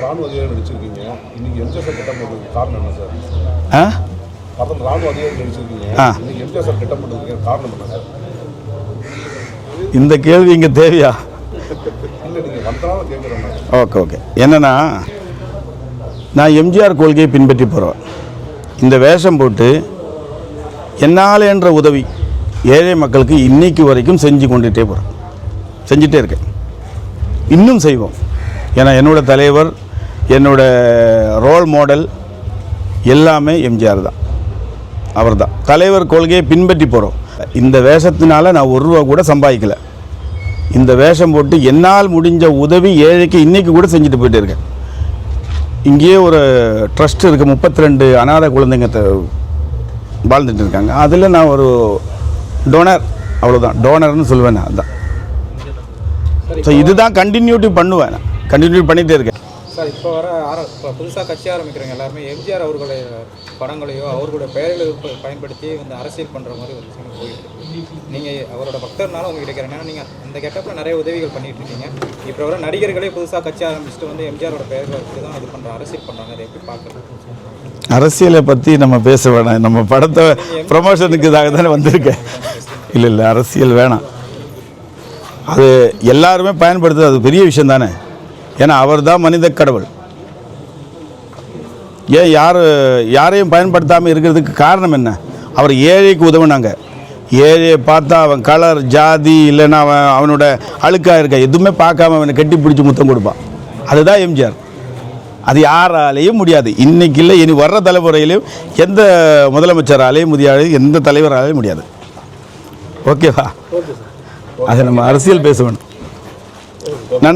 ராணுவ அதிகாரி நடிச்சிருக்கீங்க இன்னைக்கு எம்ஜிஆர் சார் கிட்ட போடுறதுக்கு காரணம் என்ன சார் ஆ? பக்கத்தில் ராணுவ அதிகாரி நடிச்சிருக்கீங்க ஆ. இன்னைக்கு எம்ஜிஆர் சார் கிட்ட போடுறதுக்கு காரணம் என்ன சார் இந்த கேள்வி இங்கே தேவையா? இல்லை நீங்கள் வந்தனால கேட்குறேன் நான். Okay okay. என்னன்னா நான் எம்ஜிஆர் கொள்கையை பின்பற்றி போகிறேன் இந்த வேஷம் போட்டு என்னால் என்ற உதவி ஏழை மக்களுக்கு இன்னைக்கு வரைக்கும் செஞ்சு கொண்டுட்டே போகிறேன் செஞ்சுட்டே இருக்கேன். இன்னும் செய்வோம். ஏன்னா என்னோட தலைவர் என்னோட ரோல் மாடல் எல்லாமே எம்ஜிஆர் தான் அவர் தான். தலைவர் கொள்கையை பின்பற்றி போகிறோம் இந்த வேஷத்தினால நான் ஒரு ரூபா கூட சம்பாதிக்கலை. இந்த வேஷம் போட்டு என்னால் முடிஞ்ச உதவி ஏழைக்கு இன்றைக்கி கூட செஞ்சுட்டு போயிட்டு இருக்கேன். இங்கேயே ஒரு ட்ரஸ்ட் இருக்குது முப்பத்தி ரெண்டு அனாதை குழந்தைங்க வாழ்ந்துட்டு இருக்காங்க. அதில் நான் ஒரு டோனர் அவ்வளோதான் டோனர்னு சொல்லுவேன் நான். அதுதான் ஸோ இதுதான் கண்டினியூட்டி பண்ணுவேன். நான். கண்டினியூ பண்ணிகிட்டே இருக்கேன். சார் இப்போ வர ஆர இப்போ புதுசாக கட்சி ஆரம்பிக்கிறவங்க எல்லாருமே எம்ஜிஆர் அவர்களுடைய படங்களையோ அவர்களுடைய பெயர்களை பயன்படுத்தி வந்து அரசியல் பண்ணுற மாதிரி ஒரு விஷயம் போயிட்டு நீங்கள் அவரோட பக்தர்னால உங்ககிட்ட கேட்குறேன் ஏன்னா நீங்கள் அந்த கெட்டப்பில் நிறைய உதவிகள் பண்ணிட்டு இருக்கீங்க. இப்போ வர நடிகர்களே புதுசாக கட்சி ஆரம்பிச்சுட்டு வந்து எம்ஜிஆரோட பெயர்களை வச்சு தான் இது பண்ணுற அரசியல் பண்ணுறாங்க அதை எப்படி பார்க்குறது? அரசியலை பற்றி நம்ம பேச வேணாம். நம்ம படத்தை ப்ரமோஷனுக்கு இதாக தானே வந்திருக்கேன். இல்லை இல்லை அரசியல் வேணாம். அது எல்லாருமே பயன்படுத்துறது அது பெரிய விஷயம் தானே ஏன்னா அவர் தான் மனித கடவுள். ஏன் யார் யாரையும் பயன்படுத்தாமல் இருக்கிறதுக்கு காரணம் என்ன? அவர் ஏழைக்கு உதவுனாங்க. ஏழையை பார்த்தா அவன் கலர் ஜாதி இல்லைன்னா அவன் அவனோட அழுக்காக இருக்க? எதுவுமே பார்க்காம அவனை கட்டி பிடிச்சி முத்தம் கொடுப்பான். அதுதான் எம்ஜிஆர். அது யாராலேயும் முடியாது. இன்னைக்கு இல்லை இனி வர்ற தலைமுறையிலையும் எந்த முதலமைச்சராலேயும் முடியாது எந்த தலைவராலேயும் முடியாது. ஓகேவா? அதை நம்ம அரசியல் பேச வேணும். நன்றி.